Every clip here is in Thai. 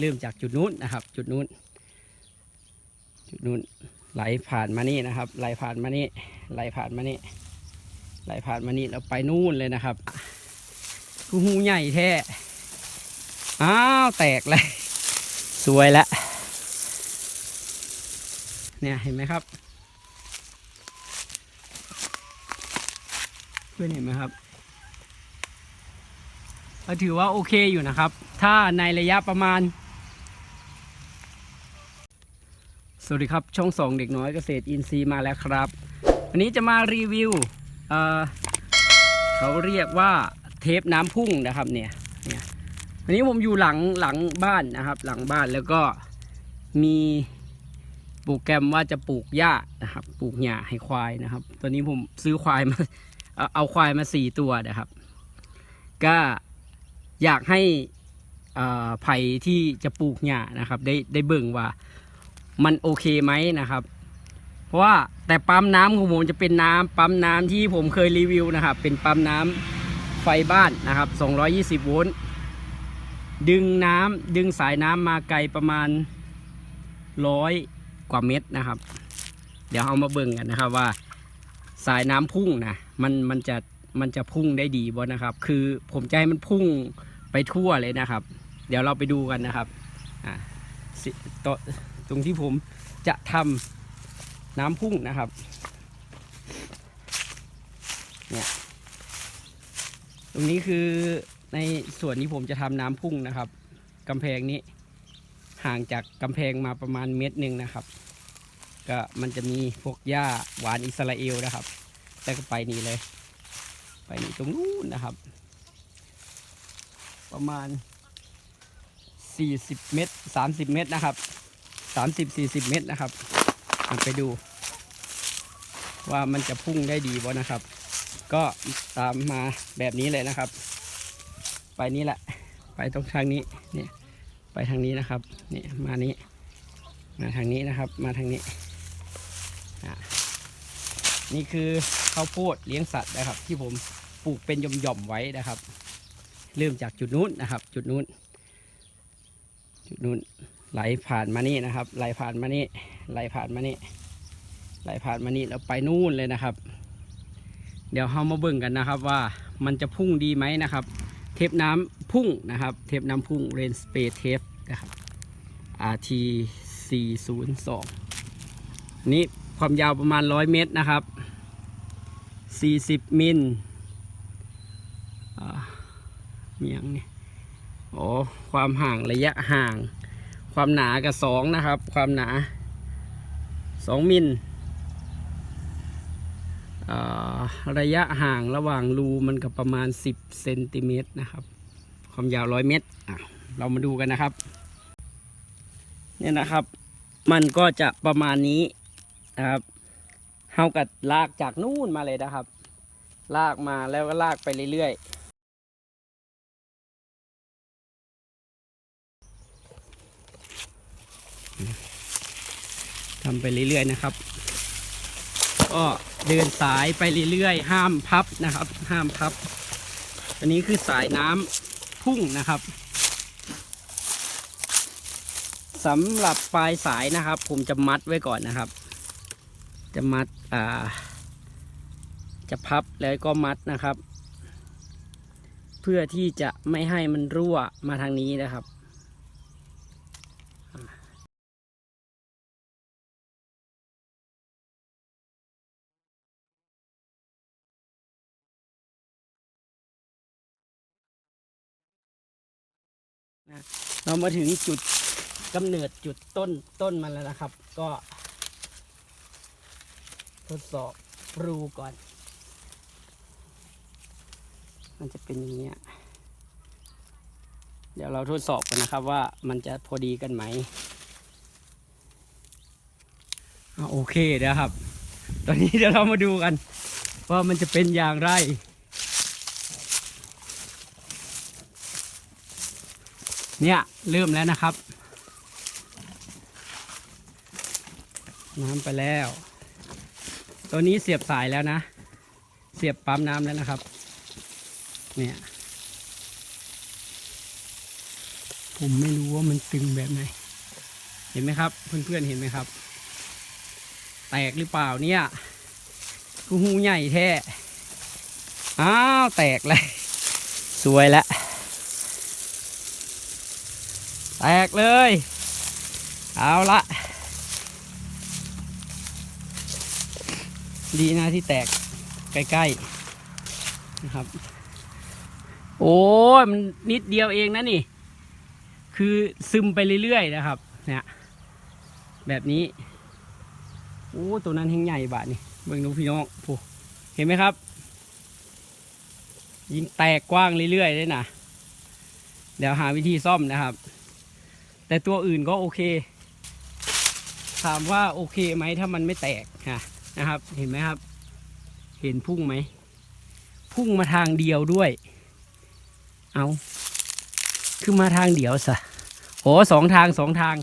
เริ่มจากจุดนู้นนะครับ จุดนู้น จุดนู้นไหลผ่านมานี่นะครับ ไหลผ่านมานี่ไหลผ่านมานี่ไหลผ่านมานี่แล้วไปนู่นเลยนะครับกูหูใหญ่แท้อ้าวแตกเลย สวยแล้วเนี่ยเห็นไหมครับเพื่อนเห็นไหมครับก็ถือว่าโอเคอยู่นะครับ ถ้าในระยะประมาณ ส วัสดีครับ ช่องสองเด็กน้อยเกษตรอินทรีย์มาแล้วครับ วันนี้จะมารีวิวเเขาเรียกว่าเทปน้ำพุ่งนะครับเนี่ยเนี่ยวันนี้ผมอยู่หลังหลังบ้านนะครับ หลังบ้านแล้วก็มีโปรแกรมว่าจะปลูกหญ้านะครับ ปลูกหญ้าให้ควายนะครับ ตอนนี้ผมซื้อควายมาเอาควายมาสี่ตัวนะครับ ก็อยากให้ไผ่ที่จะปลูกหญ้านะครับ ได้ได้เบิ่งว่า มันโอเคไหมนะครับ เพราะว่าแต่ปั๊มน้ำของผมจะเป็นน้ำปั๊มน้ำที่ผมเคยรีวิวนะครับ เป็นปั๊มน้ำไฟบ้านนะครับ 220 โวลต์ดึงน้ำดึงสายน้ำมาไกลประมาณร้อยกว่าเมตรนะครับ เดี๋ยวเอามาเบิ่งกันนะครับว่าสายน้ำพุ่งนะมันมันจะมันจะพุ่งได้ดีบ่นะครับ คือผมจะให้มันพุ่งไปทั่วเลยนะครับ เดี๋ยวเราไปดูกันนะครับอ่าต่อ ตรงที่ผมจะทำน้ำพุ่งนะครับเนี่ยตรงนี้คือในส่วนที่ผมจะทำน้ำพุ่งนะครับกำแพงนี้ ห่างจากกำแพงมาประมาณเมตรหนึ่งนะครับ ก็มันจะมีพวกหญ้าหวานอิสราเอลนะครับ แล้วก็ไปนี่เลย ไปนี่ตรงนู้นนะครับ ประมาณ 40 เมตร 30 เมตรนะครับ สามสิบสี่สิบเมตรนะครับไปดู ว่ามันจะพุ่งได้ดีบ่นะครับ ก็ตามมาแบบนี้เลยนะครับ ไปนี่แหละ ไปตรงทางนี้เนี่ยไปทางนี้นะครับนี่มานี้ มาทางนี้นะครับ มาทางนี้อะนี่คือข้าวโพดเลี้ยงสัตว์นะครับ ที่ผมปลูกเป็นหย่อมๆไว้นะครับ เริ่มจากจุดนู้นนะครับ จุดนู้นจุดนู้น ไหลผ่านมานี่นะครับ ไหลผ่านมานี่ไหลผ่านมานี่ไหลผ่านมานี่แล้วไปนู่นเลยนะครับ เดี๋ยวเรามาเบิ่งกันนะครับว่ามันจะพุ่งดีไหมนะครับ เทปน้ำพุ่งนะครับ เทปน้ำพุ่ง Rain Spray Tape นะครับ RT 402นี่ความยาวประมาณ 100 เมตรนะครับ 40 มิลอ่ามีอย่างนี้อ๋อความห่างระยะห่าง ความหนากับสองนะครับ ความหนาสองมิลระยะห่างระหว่างรูมันกับประมาณ 10เซนติเมตรนะครับ ความยาวร้อยเมตรเรามาดูกันนะครับ เนี่ยนะครับ มันก็จะประมาณนี้นะครับเท่ากับลากจากนู่นมาเลยนะครับ ลากมาแล้วก็ลากไปเรื่อยๆ ทำไปเรื่อยๆนะครับ ก็เดินสายไปเรื่อยๆ ห้ามพับนะครับ ห้ามพับ อันนี้คือสายน้ำพุ่งนะครับสำหรับปลายสายนะครับ ผมจะมัดไว้ก่อนนะครับ จะมัดอ่า จะพับแล้วก็มัดนะครับ เพื่อที่จะไม่ให้มันรั่วมาทางนี้นะครับ เรามาถึงจุดกำเนิดจุดต้นต้นมันแล้วนะครับ ก็ ทดสอบรูก่อน มันจะเป็นอย่างเนี้ยเดี๋ยวเราทดสอบกันนะครับว่ามันจะพอดีกันไหมโอเคเดี๋ยวครับ ตอนนี้เดี๋ยวเรามาดูกัน ว่ามันจะเป็นอย่างไร เนี่ยเริ่มแล้วนะครับ น้ำไปแล้ว ตัวนี้เสียบสายแล้วนะ เสียบปั๊มน้ำแล้วนะครับ เนี่ยผมไม่รู้ว่ามันตึงแบบไหน เห็นไหมครับ เพื่อนๆเห็นไหมครับ แตกหรือเปล่าเนี่ยกูหูใหญ่แท้ อ้าว แตกเลย สวยแล้ว แตกเลย เอาละ ดีนะที่แตกใกล้ๆนะครับ โอ้ยมันนิดเดียวเองนะนี่ คือซึมไปเรื่อยๆนะครับ เนี่ยแบบนี้ โอ้ตัวนั้นแห่งใหญ่บาทนี่เบิ่งดูพี่น้องผู้เห็นไหมครับ ยิงแตกกว้างเรื่อยๆเลยนะเดี๋ยวหาวิธีซ่อมนะครับ แต่ตัวอื่นก็โอเค ถามว่าโอเคไหมถ้ามันไม่แตกนะนะครับ เห็นไหมครับ เห็นพุ่งไหม พุ่งมาทางเดียวด้วย เอาคือมาทางเดียวสะโอ้สองทางสองทาง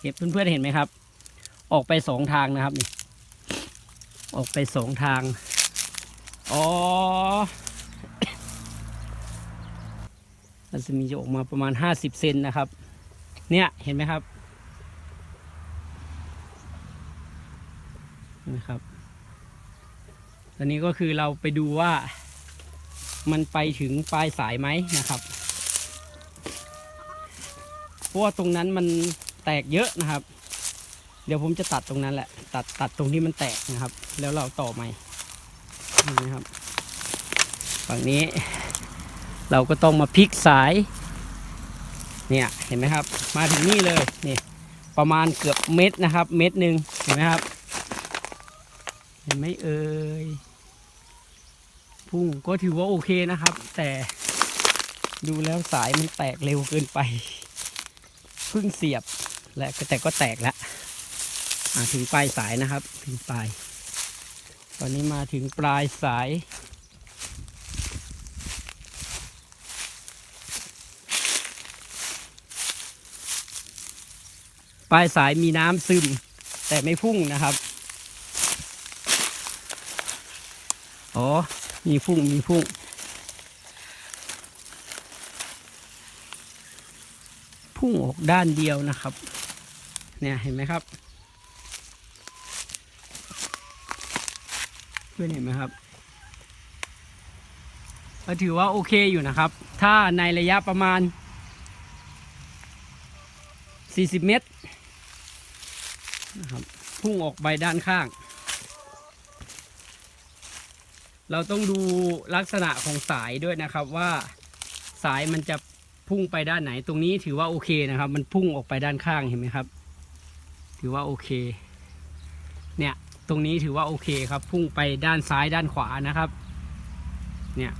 เห็นเพื่อนๆเห็นไหมครับ ออกไปสองทางนะครับนี่ออกไปสองทาง อ๋อรัศมีจะออกมาประมาณห้าสิบเซนนะครับ เนี่ยเห็นไหมครับเห็นไหมครับตอนนี้ก็คือเราไปดูว่ามันไปถึงปลายสายไหมนะครับเพราะว่าตรงนั้นมันแตกเยอะนะครับ เดี๋ยวผมจะตัดตรงนั้นแหละ ตัดตัดตรงที่มันแตกนะครับ แล้วเราต่อใหม่เห็นไหมครับ ฝั่งนี้เราก็ต้องมาพลิกสาย เนี่ยเห็นไหมครับ มาถึงนี่เลยนี่ประมาณเกือบเม็ดนะครับ เม็ดหนึ่งเห็นไหมครับ เห็นไหมเอ่ยพุ่งก็ถือว่าโอเคนะครับ แต่ดูแล้วสายมันแตกเร็วเกินไปเพิ่งเสียบและแต่ก็แตกแล้วถึงปลายสายนะครับ ถึงปลาย ตอนนี้มาถึงปลายสาย ปลายสายมีน้ำซึม แต่ไม่พุ่งนะครับ อ๋อ มีพุ่ง มีพุ่ง พุ่งออกด้านเดียวนะครับ เนี่ยเห็นไหมครับ เพื่อนเห็นไหมครับก็ถือว่าโอเคอยู่นะครับ ถ้าในระยะประมาณ 40 เมตร นะครับพุ่งออกไปด้านข้าง เราต้องดูลักษณะของสายด้วยนะครับว่าสายมันจะพุ่งไปด้านไหน ตรงนี้ถือว่าโอเคนะครับ มันพุ่งออกไปด้านข้างเห็นไหมครับ ถือว่าโอเค เนี่ยตรงนี้ถือว่าโอเคครับ พุ่งไปด้านซ้ายด้านขวานะครับ เนี่ย